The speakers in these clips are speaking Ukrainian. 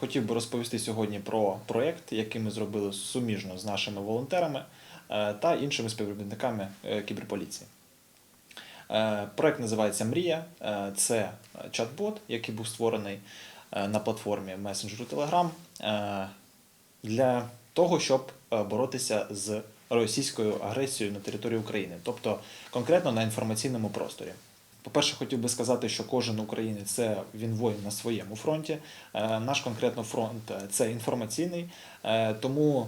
хотів би розповісти сьогодні про проєкт, який ми зробили суміжно з нашими волонтерами е, та іншими співробітниками е, кіберполіції. Е, Проект називається Мрія. Це чат-бот, який був створений на платформі месенджеру Telegram для того, щоб боротися з російською агресією на території України, тобто конкретно на інформаційному просторі. По-перше, хотів би сказати, що кожен українець це він воїн на своєму фронті. Е, Наш конкретно фронт е, це інформаційний, Е, тому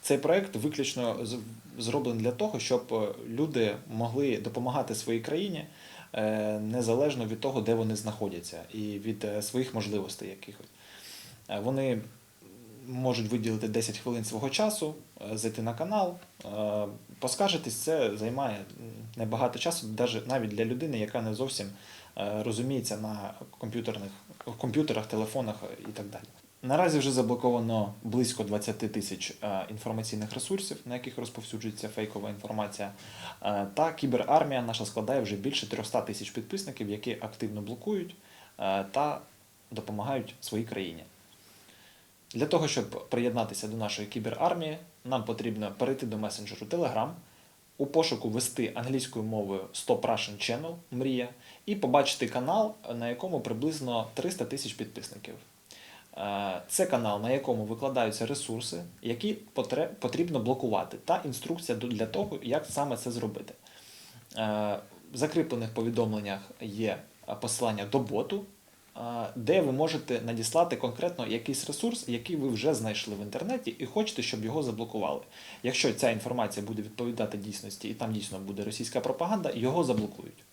цей проект виключно зроблений для того, щоб люди могли допомагати своїй країні незалежно від того, де вони знаходяться, і від своїх можливостей якихось. Вони можуть виділити 10 хвилин свого часу, е, зайти на канал, е, поскаржитись, це займає небагато часу, навіть для людини, яка не зовсім е, розуміється на комп'ютерних комп'ютерах, телефонах і так далі. Наразі вже заблоковано близько 20 тисяч інформаційних ресурсів, на яких розповсюджується фейкова інформація. Та кіберармія наша складає вже більше 300 тисяч підписників, які активно блокують та допомагають своїй країні. Для того, щоб приєднатися до нашої кіберармії, нам потрібно перейти до месенджеру Telegram, у пошуку ввести англійською мовою Stop Russian Channel Мрія і побачити канал, на якому приблизно 300 тисяч підписників. Е, Це канал, на якому викладаються ресурси, які потрібно блокувати, та інструкція для того, як саме це зробити. Е, В закріплених повідомленнях є е, посилання до боту, де ви можете надіслати конкретно якийсь ресурс, який ви вже знайшли в інтернеті, і хочете, щоб його заблокували. Якщо ця інформація буде відповідати дійсності і там дійсно буде російська пропаганда, його заблокують.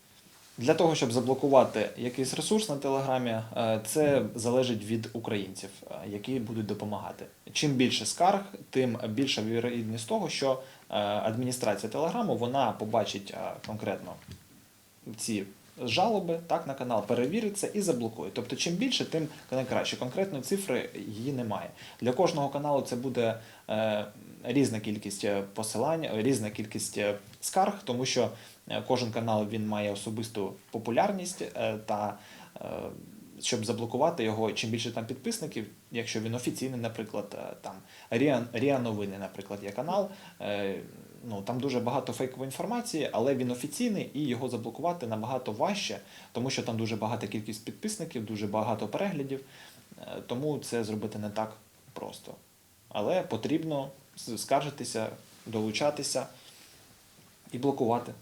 Для того, щоб заблокувати якийсь ресурс на телеграмі, е, це залежить від українців, е, які будуть допомагати. Чим більше скарг, тим більша вірогідність того, що е, адміністрація телеграму вона побачить конкретно ці жалоби так, на канал, перевірить це і заблокує. Тобто, чим більше, тим найкраще. Конкретної цифри її немає. Для кожного каналу це буде е, різна кількість е, посилань, різна кількість е, скарг, тому що е, кожен канал він має особисту популярність е, та. е, Щоб заблокувати його, чим більше там підписників, якщо він офіційний, наприклад, там Ріа, Ріа Новини, наприклад, є канал. Ну там дуже багато фейкової інформації, але він офіційний і його заблокувати набагато важче, тому що там дуже багата кількість підписників, дуже багато переглядів. е, Тому це зробити не так просто. Але потрібно скаржитися, долучатися і блокувати.